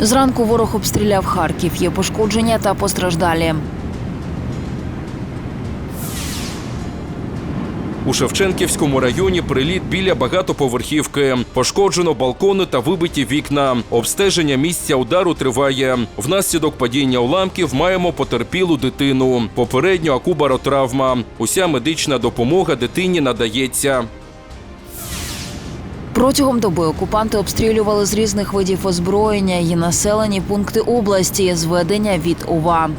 Зранку ворог обстріляв Харків. Є пошкодження та постраждалі. У Шевченківському районі приліт біля багатоповерхівки. Пошкоджено балкони та вибиті вікна. Обстеження місця удару триває. Внаслідок падіння уламків маємо потерпілу дитину. Попередньо акубаротравма. Уся медична допомога дитині надається. Протягом доби окупанти обстрілювали з різних видів озброєння і населені пункти області. Зведення від ОВА.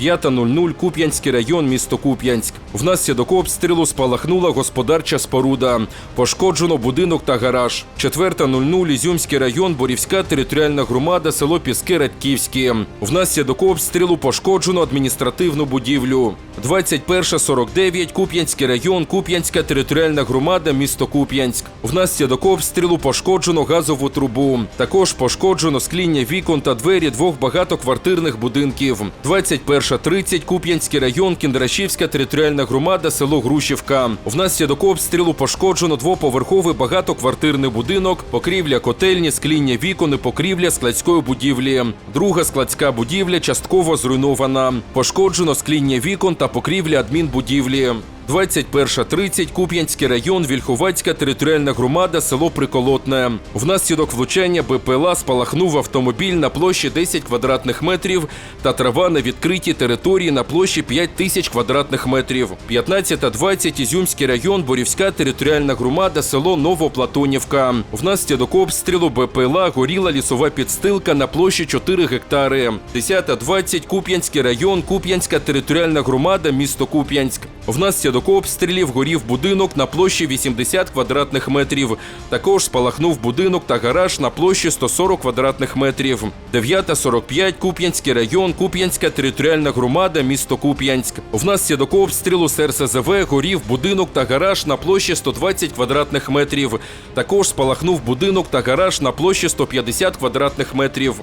5.00 Куп'янський район, місто Куп'янськ. Внаслідок обстрілу спалахнула господарча споруда. Пошкоджено будинок та гараж. 4.00 Ізюмський район, Борівська територіальна громада, село Піски Радьківські. Внаслідок обстрілу пошкоджено адміністративну будівлю. 21.49 Куп'янський район, Куп'янська територіальна громада, місто Куп'янськ. Внаслідок обстрілу пошкоджено газову трубу. Також пошкоджено скління вікон та двері двох багатоквартирних будинків. 21.30 Куп'янський район, Кіндрашівська територіальна громада, село Грушівка. Внаслідок обстрілу пошкоджено двоповерховий багатоквартирний будинок, покрівля котельні, скління вікон і покрівля складської будівлі. Друга складська будівля частково зруйнована. Пошкоджено скління вікон та покрівля адмінбудівлі. 21.30 Куп'янський район, Вільховацька територіальна громада, село Приколотне. Внаслідок влучання БПЛА спалахнув автомобіль на площі 10 квадратних метрів та трава на відкритій території на площі 5 тисяч квадратних метрів. 15.20 Ізюмський район, Борівська територіальна громада, село Новоплатонівка. Внаслідок обстрілу БПЛА горіла лісова підстилка на площі 4 гектари. 10.20 Куп'янський район, Куп'янська територіальна громада, місто Куп'янськ. Внаслідок обстрілів горів будинок на площі 80 квадратних метрів. Також спалахнув будинок та гараж на площі 140 квадратних метрів. 9.45 Куп'янський район, Куп'янська територіальна громада, місто Куп'янськ. Внаслідок обстрілу з РСЗВ горів будинок та гараж на площі 120 квадратних метрів. Також спалахнув будинок та гараж на площі 150 квадратних метрів.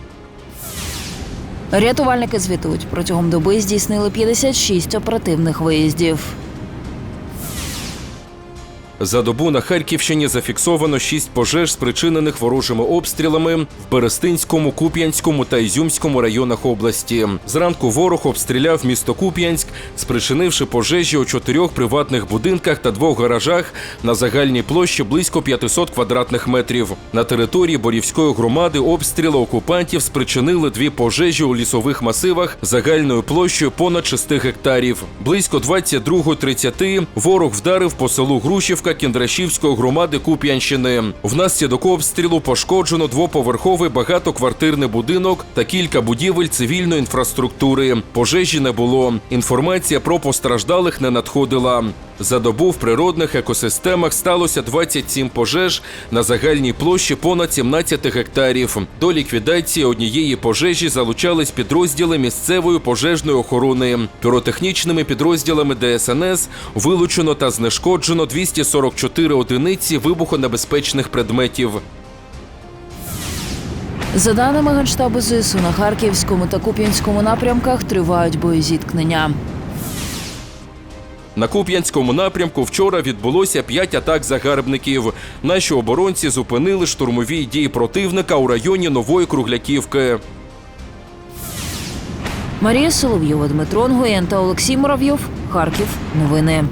Рятувальники звітують, протягом доби здійснили 56 оперативних виїздів. За добу на Харківщині зафіксовано шість пожеж, спричинених ворожими обстрілами в Берестинському, Куп'янському та Ізюмському районах області. Зранку ворог обстріляв місто Куп'янськ, спричинивши пожежі у чотирьох приватних будинках та двох гаражах на загальній площі близько 500 квадратних метрів. На території Борівської громади обстріли окупантів спричинили дві пожежі у лісових масивах загальною площею понад 6 гектарів. Близько 22.30 ворог вдарив по селу Грушівка Кіндрашівської громади Куп'янщини. Внаслідок обстрілу пошкоджено двоповерховий багатоквартирний будинок та кілька будівель цивільної інфраструктури. Пожежі не було. Інформація про постраждалих не надходила. За добу в природних екосистемах сталося 27 пожеж на загальній площі понад 17 гектарів. До ліквідації однієї пожежі залучались підрозділи місцевої пожежної охорони. Піротехнічними підрозділами ДСНС вилучено та знешкоджено 244 одиниці вибухонебезпечних предметів. За даними Генштабу ЗСУ, на Харківському та Куп'янському напрямках тривають боєзіткнення. На Куп'янському напрямку вчора відбулося п'ять атак загарбників. Наші оборонці зупинили штурмові дії противника у районі Нової Кругляківки. Марія Соловйова, Дмитро Нгоєн та Олексій Муравйов. Харків. Новини.